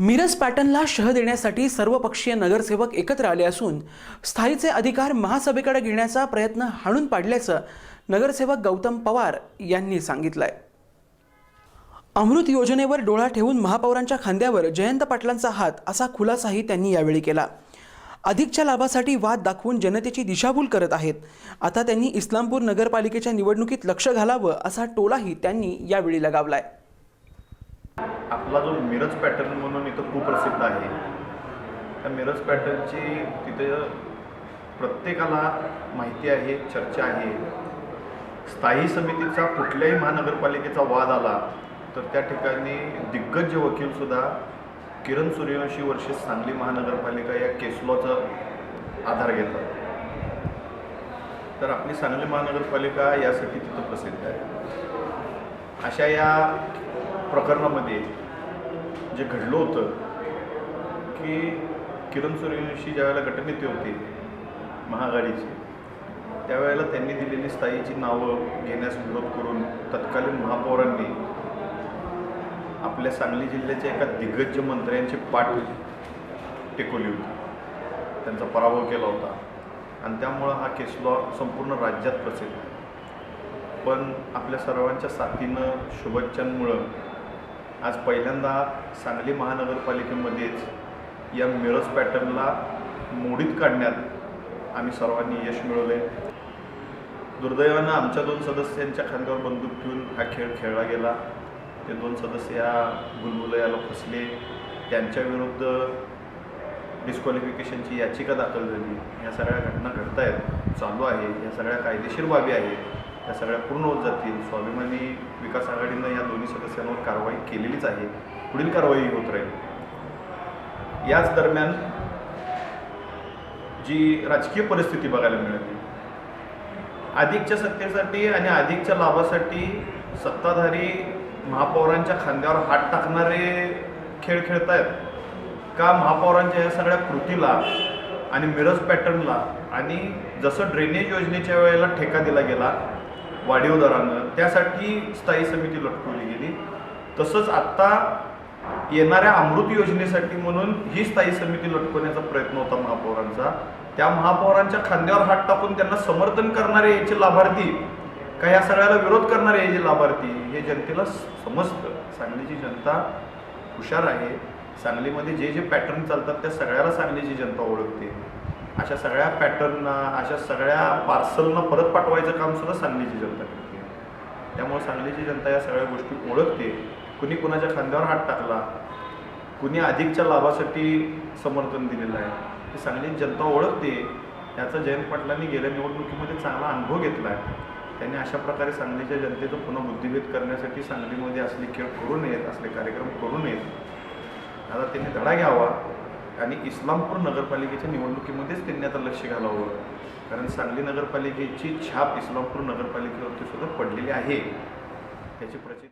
मिरज पॅटर्नला शह देण्यासाठी सर्वपक्षीय नगरसेवक एकत्र आले असून स्थायीचे अधिकार महासभेकडे घेण्याचा प्रयत्न हाणून पाडल्याचं नगरसेवक गौतम पवार यांनी सांगितलंय. अमृत योजनेवर डोळा ठेवून महापौरांच्या खांद्यावर जयंत पाटलांचा हात असा खुलासाही त्यांनी यावेळी केला. अधिकच्या लाभासाठी वाद दाखवून जनतेची दिशाभूल करत आहेत. आता त्यांनी इस्लामपूर नगरपालिकेच्या निवडणुकीत लक्ष घालावं असा टोलाही त्यांनी यावेळी लगावलाय. आपला जो मिरज पॅटर्न म्हणून इथं खूप प्रसिद्ध आहे. त्या मिरज पॅटर्नची तिथं प्रत्येकाला माहिती आहे चर्चा आहे. स्थायी समितीचा कुठल्याही महानगरपालिकेचा वाद आला तर त्या ठिकाणी दिग्गज वकीलसुद्धा किरण सूर्यवंशी वर्षी सांगली महानगरपालिका या केसलॉचा आधार घेतात. तर आपली सांगली महानगरपालिका यासाठी तिथं प्रसिद्ध आहे. अशा या प्रकरणामध्ये जे घडलं होतं की किरण सूर्यवंशी ज्यावेळेला गटनेते होते महाआघाडीचे त्यावेळेला त्यांनी दिलेली स्थायीची नावं घेण्यास विरोध करून तत्कालीन महापौरांनी आपल्या सांगली जिल्ह्याच्या एका दिग्गज मंत्र्यांची पाठ टेकवली होती. त्यांचा पराभव केला होता. आणि त्यामुळं हा केसलॉ संपूर्ण राज्यात प्रसिद्ध. आहे पण आपल्या सर्वांच्या साथीनं शुभेच्छांमुळं आज पहिल्यांदा सांगली महानगरपालिकेमध्येच या मिरज पॅटर्नला मोडीत काढण्यात आम्ही सर्वांनी यश मिळवले दुर्दैवानं आमच्या दोन सदस्यांच्या खांद्यावर बंदूक ठेवून हा खेळ खेळला गेला. ते दोन सदस्य या गुलगुलयाला फसले. त्यांच्याविरुद्ध डिस्क्वालिफिकेशनची याचिका दाखल झाली. या सगळ्या घटना घडत आहेत चालू आहे. या सगळ्या कायदेशीर बाबी आहेत. या सगळ्या पूर्ण होत जातील. स्वाभिमानी विकास आघाडीनं या दोन्ही सदस्यांवर कारवाई केलेलीच आहे. पुढील कारवाई होत राहील. याच दरम्यान जी राजकीय परिस्थिती बघायला मिळाली. अधिकच्या सत्तेसाठी आणि अधिकच्या लाभासाठी सत्ताधारी महापौरांच्या खांद्यावर हात टाकणारे खेळ खेळतायत. का महापौरांच्या या सगळ्या कृतीला आणि मिरज पॅटर्नला आणि जसं ड्रेनेज योजनेच्या वेळेला ठेका दिला गेला वाढीव दरानं त्यासाठी स्थायी समिती लटकवली गेली. तसंच आत्ता येणाऱ्या अमृत योजनेसाठी म्हणून ही स्थायी समिती लटकवण्याचा प्रयत्न होता महापौरांचा. त्या महापौरांच्या खांद्यावर हात टाकून त्यांना समर्थन करणारे याचे लाभार्थी का या सगळ्याला विरोध करणारे हे जे लाभार्थी हे जनतेला समजतं. सांगलीची जनता हुशार आहे. सांगलीमध्ये जे जे पॅटर्न चालतात त्या सगळ्याला सांगलीची जनता ओळखते. अशा सगळ्या पॅटर्नना अशा सगळ्या पार्सलना परत पाठवायचं काम सुद्धा सांगलीची जनता करते. त्यामुळे सांगलीची जनता या सगळ्या गोष्टी ओळखते. कुणी कुणाच्या खांद्यावर हात टाकला कुणी अधिकच्या लाभासाठी समर्थन दिलेलं आहे. हे सांगलीची जनता ओळखते. याचा जयंत पाटलांनी गेल्या निवडणुकीमध्ये चांगला अनुभव घेतला आहे. त्यांनी अशा प्रकारे सांगलीच्या जनतेचं पुन्हा बुद्धिभेद करण्यासाठी सांगलीमध्ये असले खेळ करू नयेत असले कार्यक्रम करू नयेत. आता त्यांनी धडा घ्यावा. आणि इस्लामपूर नगरपालिकेच्या निवडणुकीमध्येच त्यांनी आता लक्ष घालावं. कारण सांगली नगरपालिकेची छाप इस्लामपूर नगरपालिकेवरती सुद्धा पडलेली आहे. त्याची प्रचिती